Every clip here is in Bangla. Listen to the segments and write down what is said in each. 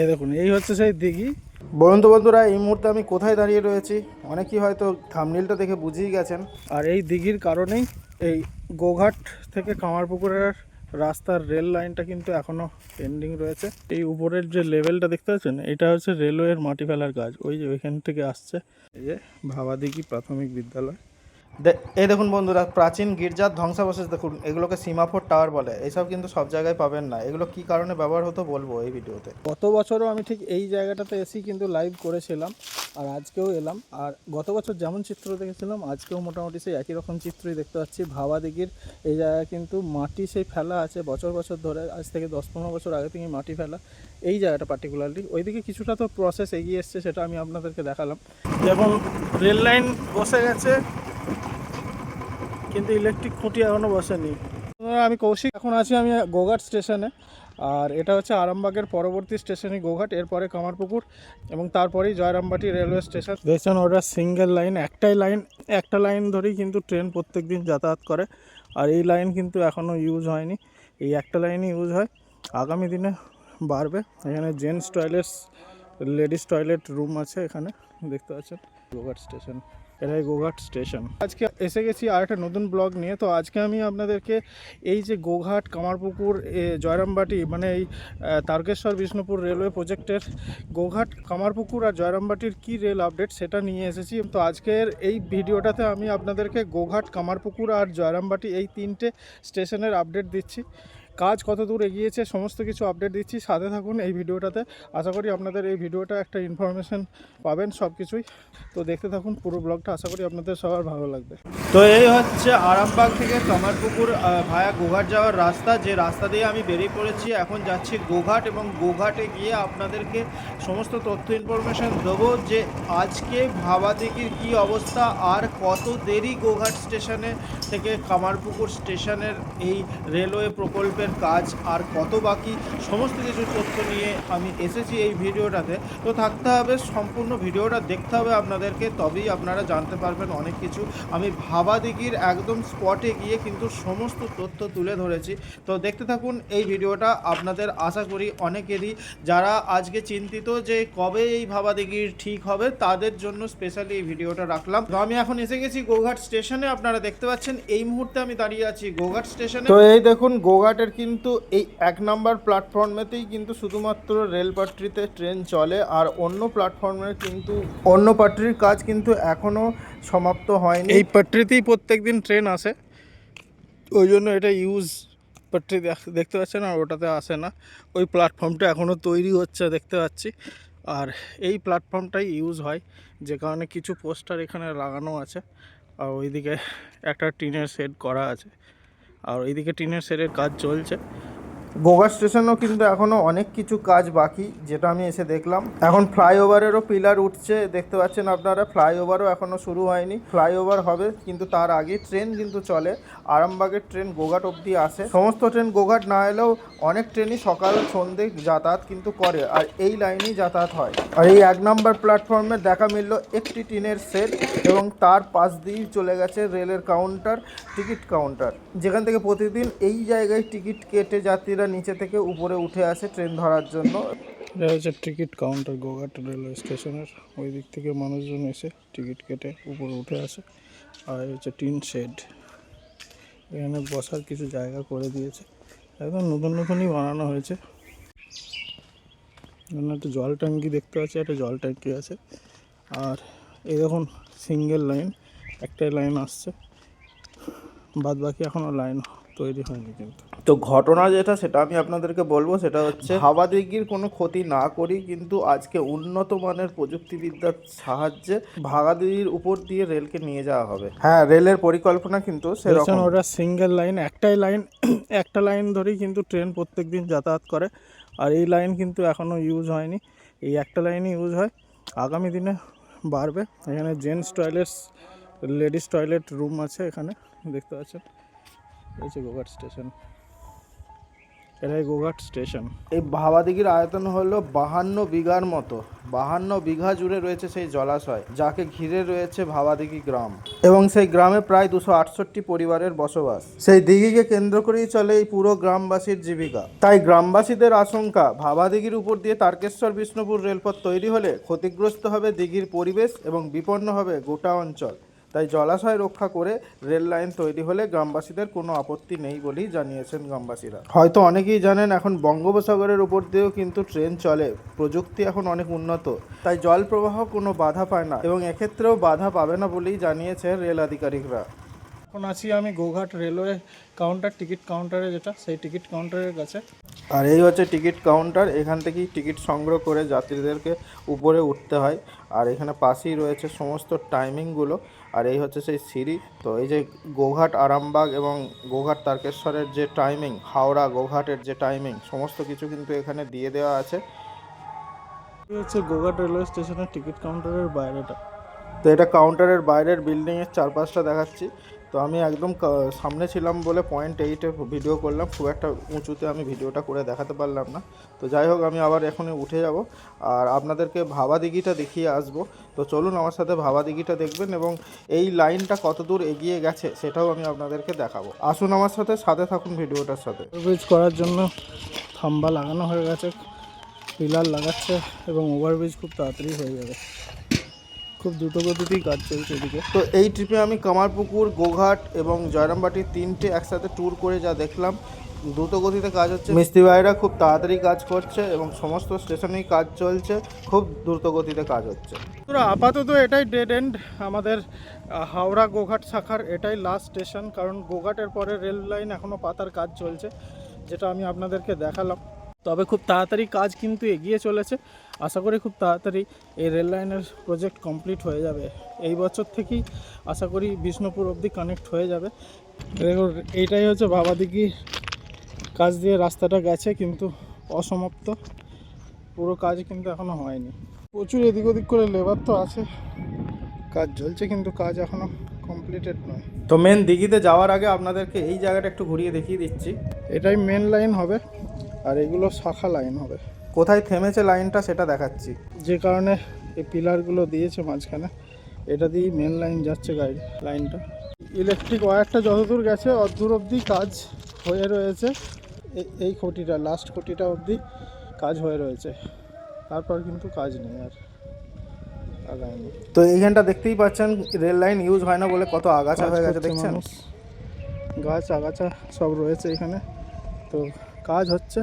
এ দেখুন এই হচ্ছে সেই দিঘি। বন্ধু বন্ধুরা এই মুহূর্তে আমি কোথায় দাঁড়িয়ে রয়েছি? অনেকেই হয়তো থামনিলটা দেখে বুঝেই গেছেন। আর এই দিঘির কারণেই এই গোঘাট থেকে কামারপুকুরের রাস্তার রেল লাইনটা কিন্তু এখনও পেন্ডিং রয়েছে। এই উপরের যে লেভেলটা দেখতে পাচ্ছেন এটা হচ্ছে রেলওয়ের মাটি ফেলার কাজ। ওই যে ওইখান থেকে আসছে। এই যে ভাবাদিঘি প্রাথমিক বিদ্যালয়। এই দেখুন বন্ধুরা, প্রাচীন গির্জার ধ্বংসাবশেষ দেখুন, এগুলোকে সীমাফোর টাওয়ার বলে এইসব কিন্তু সব জায়গায় পাবেন না। এগুলো কি কারণে ব্যবহার হতো বলব এই ভিডিওতে। গত বছরও আমি ঠিক এই জায়গাটাতে এসেই কিন্তু লাইভ করেছিলাম, আর আজকেও এলাম। আর গত বছর যেমন চিত্র দেখেছিলাম, আজকেও মোটামুটি সেই একই রকম চিত্রই দেখতে পাচ্ছি। ভাবা দিঘির এই জায়গায় কিন্তু মাটি সেই ফেলা আছে, বছর বছর ধরে, আজ থেকে দশ পনেরো বছর আগে থেকে মাটি ফেলা। এই জায়গাটা পার্টিকুলারলি ওইদিকে কিছুটা তো প্রসেস এগিয়ে এসছে, সেটা আমি আপনাদেরকে দেখালাম। যেমন রেল লাইন বসে গেছে কিন্তু ইলেকট্রিক খুঁটি এখনও বসেনি। আমি কৌশিক, এখন আছি আমি গোঘাট স্টেশনে। আর এটা হচ্ছে আরামবাগের পরবর্তী স্টেশনই গোঘাট, এরপরে কামারপুকুর এবং তারপরেই জয়রামবাটি রেলওয়ে স্টেশন। দেখছেন, ওটা সিঙ্গেল লাইন একটাই লাইন একটা লাইন ধরেই কিন্তু ট্রেন প্রত্যেক দিন যাতায়াত করে। আর এই লাইন কিন্তু এখনও ইউজ হয়নি। এই একটা লাইনই ইউজ হয়। আগামী দিনে বাড়বে। এখানে gents toilets ladies toilet room আছে এখানে। দেখতে পাচ্ছেন, গোঘাট স্টেশন। এটাই গোঘাট স্টেশন। আজকে এসে গেছি আর একটা নতুন ব্লগ নিয়ে। তো আজকে আমি আপনাদেরকে এই যে গোঘাট, কামারপুকুর জয়রামবাটি মানে এই তারকেশ্বর, বিষ্ণুপুর রেলওয়ে প্রজেক্টের গোঘাট, কামারপুকুর আর জয়রামবাটির কি রেল আপডেট সেটা নিয়ে এসেছি। তো আজকের এই ভিডিওটাতে আমি আপনাদেরকে গোঘাট, কামারপুকুর আর জয়রামবাটি এই তিনটে স্টেশনের আপডেট দিচ্ছি। কাজ কত দূর এগিয়েছে, সমস্ত কিছু আপডেট দিচ্ছি। সাথে থাকুন এই ভিডিওটাতে। আশা করি আপনাদের এই ভিডিওটা একটা ইনফরমেশন পাবেন সব কিছুই তো দেখতে থাকুন পুরো ব্লগটা আশা করি আপনাদের সবার ভালো লাগবে। তো এই হচ্ছে আরামবাগ থেকে কামারপুকুর ভায়া গোঘাট যাওয়ার রাস্তা। যে রাস্তা দিয়ে আমি বেরিয়ে পড়েছি, এখন যাচ্ছি গোঘাট এবং গোঘাটে গিয়ে আপনাদেরকে সমস্ত তথ্য ইনফরমেশান দেবো যে আজকে ভাবাদিঘির কি অবস্থা, আর কত দেরি গোঘাট স্টেশনে থেকে কামারপুকুর স্টেশনের এই রেলওয়ে প্রকল্পের কাজ আর কত বাকি সমস্ত কিছু তথ্য নিয়ে আমি এসেছি এই ভিডিওটাতে। তো থাকতে হবে, সম্পূর্ণ ভিডিওটা দেখতে হবে আপনাদেরকে, তবেই আপনারা জানতে পারবেন অনেক কিছু। আমি ভাবাদিঘির একদম স্পটে গিয়ে কিন্তু সমস্ত তথ্য তুলে ধরেছি। তো দেখতে থাকুন এই ভিডিওটা, আপনাদের আশা করি অনেকেরই। যারা আজকে চিন্তিত যে কবে এই ভাবাদিঘির ঠিক হবে, তাদের জন্য স্পেশালি এই ভিডিওটা রাখলাম। তো আমি এখন এসে গেছি গোঘাট স্টেশনে, আপনারা দেখতে পাচ্ছেন, এই মুহূর্তে আমি দাঁড়িয়ে আছি গোঘাট স্টেশনে। তো এই দেখুন, গোঘাটের কিন্তু এই এক নাম্বার প্ল্যাটফর্মেতেই কিন্তু শুধুমাত্র রেল পাট্রিতে ট্রেন চলে আর অন্য প্ল্যাটফর্মের কিন্তু অন্য পাট্রির কাজ কিন্তু এখনও সমাপ্ত হয়নি। এই পাট্রিতেই প্রত্যেক দিন ট্রেন আসে। ওই জন্য এটা ইউজ পাট্রি দেখ- দেখতে পাচ্ছেন আর ওটাতে আসে না। ওই প্ল্যাটফর্মটা এখনও তৈরি হচ্ছে দেখতে পাচ্ছি। আর এই প্ল্যাটফর্মটাই ইউজ হয়। যে কারণে কিছু পোস্টার এখানে লাগানো আছে। আর ওইদিকে একটা টিনের শেড করা আছে। আর ওইদিকে টিনের শেডের কাজ চলছে। গোগা স্টেশনও কিন্তু এখনও অনেক কিছু কাজ বাকি, যেটা আমি এসে দেখলাম। এখন ফ্লাইওভারেরও পিলার উঠছে, দেখতে পাচ্ছেন আপনারা, ফ্লাইওভারও এখনও শুরু হয়নি। ফ্লাইওভার হবে, কিন্তু তার আগে ট্রেন কিন্তু চলে। আরামবাগের ট্রেন গোঘাট অবধি আসে। সমস্ত ট্রেন গোঘাট না এলেও অনেক ট্রেনই সকাল সন্ধে যাতায়াত কিন্তু করে, আর এই লাইনেই যাতায়াত হয়। আর এই এক নম্বর প্ল্যাটফর্মে দেখা মিলল একটি টিনের সেট এবং তার পাশ দিয়েই চলে গেছে রেলের কাউন্টার, টিকিট কাউন্টার। যেখান থেকে প্রতিদিন এই জায়গায় টিকিট কেটে যাত্রীরা নিচে থেকে উপরে উঠে আসে ট্রেন ধরার জন্য। এটা হচ্ছে টিকিট কাউন্টার, গোঘাট রেলওয়ে স্টেশনের ওই দিক থেকে মানুষজন এসে টিকিট কেটে উপরে উঠে আসে। আর হচ্ছে টিন শেড। এখানে বসার কিছু জায়গা করে দিয়েছে। একদম নতুন নতুনই বানানো হয়েছে। এখানে একটা জল ট্যাঙ্কি দেখতে পাচ্ছি, একটা জল ট্যাঙ্কি আছে। আর এরকম সিঙ্গেল লাইন, একটাই লাইন আসছে। বাদ বাকি এখনও লাইন তৈরি হয়নি কিন্তু। তো ঘটনা যেটা সেটা আমি আপনাদেরকে বলব সেটা হচ্ছে দিঘির কোনো ক্ষতি না করি কিন্তু আজকে উন্নত মানের প্রযুক্তিবিদ্যার সাহায্যে ভাগাদিঘির উপর দিয়ে রেলকে নিয়ে যাওয়া হবে। হ্যাঁ রেলের পরিকল্পনা কিন্তু সেরকম। ওটা সিঙ্গেল লাইন একটাই লাইন একটা লাইন ধরেই কিন্তু ট্রেন প্রত্যেক দিন যাতায়াত করে। আর এই লাইন কিন্তু এখনও ইউজ হয়নি। এই একটা লাইনই ইউজ হয়। আগামী দিনে বাড়বে। এখানে gents toilets ladies toilet room আছে এখানে দেখতে পাচ্ছেন। এই যে গোঘাট স্টেশন। এটাই গোঘাট স্টেশন। এই ভাবাদিঘির আয়তন হলো বাহান্ন বিঘার মতো। বাহান্ন বিঘা জুড়ে রয়েছে সেই জলাশয়, যাকে ঘিরে রয়েছে ভাবাদিঘি গ্রাম। এবং সেই গ্রামে প্রায় দুশো আটষট্টি পরিবারের বসবাস। সেই দিঘিকে কেন্দ্র করেই চলে এই পুরো গ্রামবাসীর জীবিকা। তাই গ্রামবাসীদের আশঙ্কা, ভাবাদিঘির উপর দিয়ে তারকেশ্বর বিষ্ণুপুর রেলপথ তৈরি হলে ক্ষতিগ্রস্ত হবে দিঘির পরিবেশ এবং বিপন্ন হবে গোটা অঞ্চল। তাই জলাশয় রক্ষা করে রেল লাইন তৈরি হলে গ্রামবাসীদের কোনো আপত্তি নেই বলেই জানিয়েছেন গ্রামবাসীরা। হয়তো অনেকেই জানেন এখন বঙ্গোপসাগরের উপর দিয়েও কিন্তু ট্রেন চলে প্রযুক্তি এখন অনেক উন্নত তাই জল প্রবাহ কোনো বাধা পায় না এবং এক্ষেত্রেও বাধা পাবে না বলেই জানিয়েছে রেল আধিকারিকরা। এখন আছি আমি গোঘাট রেলওয়ে কাউন্টার টিকিট কাউন্টারে যেটা সেই টিকিট কাউন্টারের কাছে। আর এই হচ্ছে টিকিট কাউন্টার এখান থেকেই টিকিট সংগ্রহ করে যাত্রীদেরকে উপরে উঠতে হয়। আর এখানে পাশেই রয়েছে সমস্ত টাইমিংগুলো আর এই হচ্ছে সেই সিঁড়ি। তো এই যে গোঘাট আরামবাগ এবং গোঘাট তারকেশ্বরের যে টাইমিং হাওড়া গোঘাটের যে টাইমিং সমস্ত কিছু কিন্তু এখানে দিয়ে দেওয়া আছে। হচ্ছে গোঘাট রেলওয়ে স্টেশনের টিকিট কাউন্টারের বাইরেটা। তো এটা কাউন্টারের বাইরের বিল্ডিংয়ের চারপাশটা দেখাচ্ছি। তো আমি একদম সামনে ছিলাম বলে পয়েন্ট এইটে ভিডিও করলাম। খুব একটা উঁচুতে আমি ভিডিওটা করে দেখাতে পারলাম না। তো যাই হোক, আমি আবার এখনই উঠে যাব। আর আপনাদেরকে ভাবা দিঘিটা দেখিয়ে আসব। তো চলুন আমার সাথে ভাবা দিঘিটা দেখবেন এবং এই লাইনটা কত দূর এগিয়ে গেছে সেটাও আমি আপনাদেরকে দেখাবো। আসুন আমার সাথে সাথে থাকুন ভিডিওটার সাথে। ওভারব্রিজ করার জন্য থাম্বা লাগানো হয়ে গেছে। পিলার লাগাচ্ছে এবং ওভারব্রিজ খুব তাড়াতাড়ি হয়ে যাবে। খুব দ্রুত গতিতেই কাজ চলছে এদিকে। তো এই ট্রিপে আমি কামারপুকুর গোঘাট এবং জয়রামবাটি তিনটে একসাথে ট্যুর করে যা দেখলাম। দ্রুত গতিতে কাজ হচ্ছে। মিস্ত্রি ভাইরা খুব তাড়াতাড়ি কাজ করছে এবং সমস্ত স্টেশনেই কাজ চলছে। খুব দ্রুত গতিতে কাজ হচ্ছে। তোরা আপাতত এটাই ডেড এন্ড আমাদের হাওড়া গোঘাট শাখার এটাই লাস্ট স্টেশন কারণ গোঘাটের পরে রেল লাইন এখনও পাতার কাজ চলছে যেটা আমি আপনাদেরকে দেখালাম। তবে খুব তাড়াতাড়ি কাজ কিন্তু এগিয়ে চলেছে। আশা করি খুব তাড়াতাড়ি এই রেল লাইনের প্রজেক্ট কমপ্লিট হয়ে যাবে। এই বছর থেকেই আশা করি বিষ্ণুপুর অবধি কানেক্ট হয়ে যাবে। দেখুন, এইটাই হচ্ছে ভাবাদিঘি কাজ দিয়ে রাস্তাটা গেছে কিন্তু অসমাপ্ত। পুরো কাজ কিন্তু এখনও হয়নি। প্রচুর এদিক ওদিক করে লেবার তো আছে। কাজ চলছে কিন্তু কাজ এখনও কমপ্লিটেড নয়। তো মেন দিঘিতে যাওয়ার আগে আপনাদেরকে এই জায়গাটা একটু ঘুরিয়ে দেখিয়ে দিচ্ছি। এটাই মেন লাইন হবে আর এগুলো শাখা লাইন হবে। কোথায় থেমেছে লাইনটা সেটা দেখাচ্ছি। যে কারণে এই পিলারগুলো দিয়েছে মাঝখানে এটা দিয়েই মেন লাইন যাচ্ছে গাড়ি লাইনটা ইলেকট্রিক ওয়্যারটা যতদূর গেছে অতদূর অবধি কাজ হয়ে রয়েছে। এই খুঁটিটা লাস্ট খুঁটিটা অবধি কাজ হয়ে রয়েছে। তারপর কিন্তু কাজ নেই আর আগায়নি তো এইখানটা দেখতেই পাচ্ছেন রেল লাইন ইউজ হয় না বলে কত আগাছা হয়ে গেছে দেখছেন? গাছ আগাছা সব রয়েছে এখানে। তো কাজ হচ্ছে।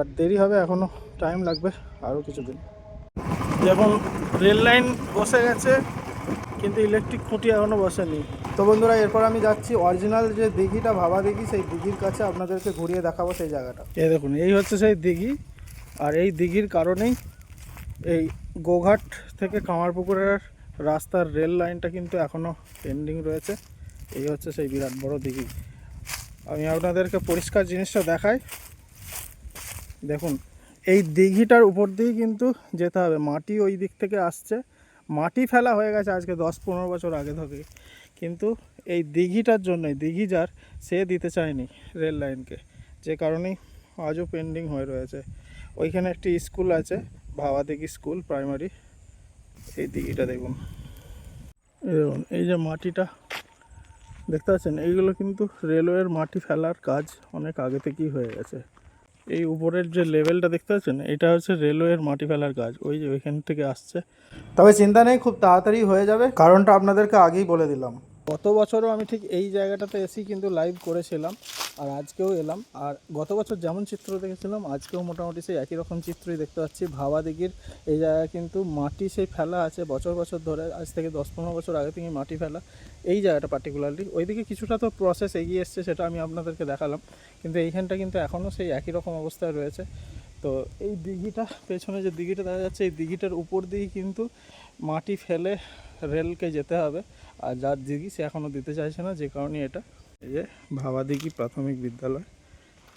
বাট দেরি হবে এখনও টাইম লাগবে আরও কিছুদিন। যেমন রেল লাইন বসে গেছে কিন্তু ইলেকট্রিক খুঁটি এখনও বসেনি। তো বন্ধুরা এরপর আমি যাচ্ছি অরিজিনাল যে দিঘিটা ভাবা দিঘি সেই দিঘির কাছে আপনাদেরকে ঘুরিয়ে দেখাবো সেই জায়গাটা। এই দেখুন এই হচ্ছে সেই দিঘি আর এই দিঘির কারণেই এই গোঘাট থেকে কামারপুকুরের রাস্তার রেল লাইনটা কিন্তু এখনও পেন্ডিং রয়েছে। এই হচ্ছে সেই বিরাট বড় দিঘি। আমি আপনাদেরকে পরিষ্কার জিনিসটা দেখাই। দেখুন, এই দিঘিটার উপর দিয়েই কিন্তু যেতে হবে। মাটি ওই দিক থেকে আসছে। মাটি ফেলা হয়ে গেছে আজকে দশ পনেরো বছর আগে থেকে কিন্তু এই দিঘিটার জন্যই, দিঘি যার, সে দিতে চায়নি রেল লাইনকে। যে কারণেই আজও পেন্ডিং হয়ে রয়েছে। ওইখানে একটি স্কুল আছে, ভাবাদিঘি স্কুল প্রাইমারি এই দিঘিটা দেখুন। দেখুন, এই যে মাটিটা, দেখতে পাচ্ছেন? এইগুলো কিন্তু রেলওয়ের মাটি ফেলার কাজ অনেক আগে থেকেই হয়ে গেছে। এই উপরের যে লেভেলটা দেখতে পাচ্ছেন, এটা হচ্ছে রেলওয়ের মাটি ফেলার কাজ। ওই যে ওইখান থেকে আসছে। তবে চিন্তা নেই, খুব তাড়াতাড়ি হয়ে যাবে। কারণটা আপনাদেরকে আগেই বলে দিলাম। গত বছরও আমি ঠিক এই জায়গাটাতে এসেই কিন্তু লাইভ করেছিলাম আর আজকেও এলাম। আর গত বছর যেমন চিত্র দেখেছিলাম, আজকেও মোটামুটি সেই একই রকম চিত্রই দেখতে পাচ্ছি। ভাবা দিঘির এই জায়গায় কিন্তু মাটি সেই ফেলা আছে, বছর বছর ধরে, আজ থেকে দশ পনেরো বছর আগে থেকে মাটি ফেলা। এই জায়গাটা পার্টিকুলারলি ওইদিকে কিছুটা তো প্রসেস এগিয়ে এসছে, সেটা আমি আপনাদেরকে দেখালাম। কিন্তু এইখানটা কিন্তু এখনও সেই একই রকম অবস্থায় রয়েছে। তো এই দিঘিটা, পেছনে যে দিঘিটা দেখা যাচ্ছে, এই দিঘিটার উপর দিয়েই কিন্তু মাটি ফেলে রেলকে যেতে হবে। আর যার দিঘি সে এখনও দিতে চাইছে না, যে কারণে এটা। এই যে ভাবা দিঘি প্রাথমিক বিদ্যালয়।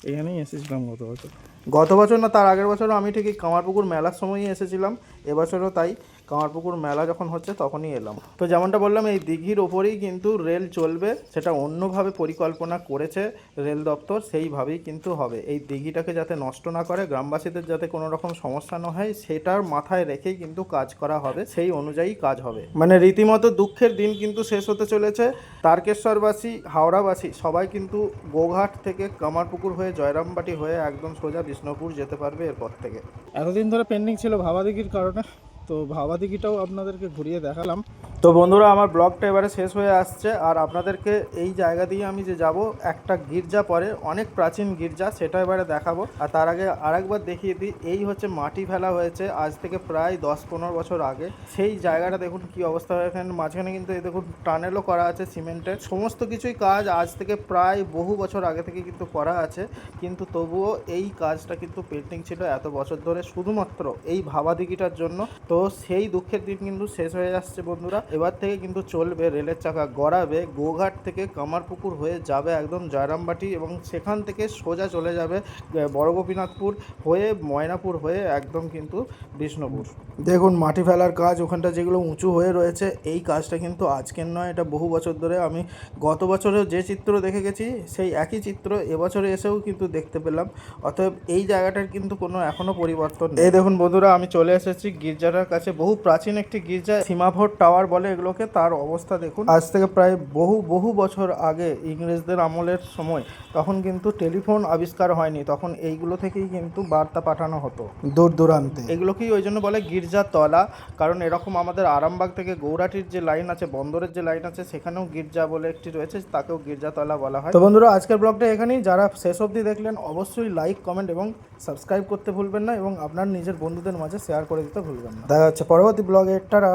এখানেই এসেছিলাম গত বছর। গত বছর না, তার আগের বছরও আমি ঠিকই কামারপুকুর মেলার সময়ই এসেছিলাম। এবছরও তাই। কামারপুকুর মেলা যখন হচ্ছে তখনই এলাম। তো যেমনটা বললাম, এই দিঘির ওপরেই কিন্তু রেল চলবে, সেটা অন্যভাবে পরিকল্পনা করেছে রেল দপ্তর, সেইভাবেই কিন্তু হবে। এই দিঘিটাকে যাতে নষ্ট না করে, গ্রামবাসীদের যাতে কোনো রকম সমস্যা না হয়, সেটার মাথায় রেখেই কিন্তু কাজ করা হবে, সেই অনুযায়ী কাজ হবে। মানে রীতিমতো দুঃখের দিন কিন্তু শেষ হতে চলেছে। তারকেশ্বরবাসী, হাওড়াবাসী, সবাই কিন্তু গোঘাট থেকে কামারপুকুর হয়ে জয়রামবাটি হয়ে একদম সোজা বিষ্ণুপুর যেতে পারবে এরপর থেকে। এতদিন ধরে পেন্ডিং ছিল ভাবাদিঘির কারণে। তো ভাবাদিঘিটাও আপনাদেরকে ঘুরিয়ে দেখালাম। তো বন্ধুরা, আমার ব্লগটা এবারে শেষ হয়ে আসছে। আর আপনাদেরকে এই জায়গা দিয়ে আমি যে যাব, একটা গির্জা পরে, অনেক প্রাচীন গির্জা, সেটা এবারে দেখাবো। আর তার আগে আরেকবার দেখিয়ে দিই, এই হচ্ছে মাটি ফেলা হয়েছে আজ থেকে প্রায় দশ পনেরো বছর আগে। সেই জায়গাটা দেখুন কি অবস্থা হয়ে এখানে মাঝখানে কিন্তু এই দেখুন টানেলও করা আছে সিমেন্টের। সমস্ত কিছুই কাজ আজ থেকে প্রায় বহু বছর আগে থেকে কিন্তু করা আছে। কিন্তু তবুও এই কাজটা কিন্তু পেন্টিং ছিল এত বছর ধরে, শুধুমাত্র এই ভাবাদিঘিটার জন্য। তো সেই দুঃখের দিন কিন্তু শেষ হয়ে যাচ্ছে বন্ধুরা। এবার থেকে কিন্তু চলবে রেলের চাকা গড়াবে গোঘাট থেকে কামারপুকুর হয়ে যাবে একদম জয়রামবাটি এবং সেখান থেকে সোজা চলে যাবে আহ, বড় গোপীনাথপুর হয়ে ময়নাপুর হয়ে একদম কিন্তু বিষ্ণুপুর। দেখুন মাটি ফেলার কাজ ওখানটা যেগুলো উঁচু হয়ে রয়েছে এই কাজটা কিন্তু আজকের নয় এটা বহু বছর ধরে আমি গত বছরেও যে চিত্র দেখে গেছি সেই একই চিত্র এবছরে এসেও কিন্তু দেখতে পেলাম। অতএব এই জায়গাটার কিন্তু কোনো এখনও পরিবর্তন। এই দেখুন বন্ধুরা আমি চলে এসেছি গির্জাটার কাছে বহু প্রাচীন একটি গির্জা সীমাভর টাওয়ার বলে এগুলোকে তার অবস্থা দেখুন। আজ থেকে প্রায় বহু বহু বছর আগে ইংরেজদের আমলের সময় তখন কিন্তু টেলিফোন আবিষ্কার হয়নি তখন এইগুলো থেকেই কিন্তু বার্তা পাঠানো হতো। দূর দূরান্তে। এগুলোকেই ওই জন্য বলে গির্জার তলা কারণ এরকম আমাদের আরামবাগ থেকে গৌরাটির যে লাইন আছে বন্দরের যে লাইন আছে সেখানেও গির্জা বলে একটি রয়েছে তাকেও গির্জাতলা বলা হয়। তো বন্ধুরা আজকের ব্লগটা এখানেই। যারা শেষ অবধি দেখলেন অবশ্যই লাইক কমেন্ট এবং সাবস্ক্রাইব করতে ভুলবেন না এবং আপনার নিজের বন্ধুদের মাঝে শেয়ার করে দিতে ভুলবেন না। দেখা হচ্ছে পরবর্তী ব্লগে টাটা!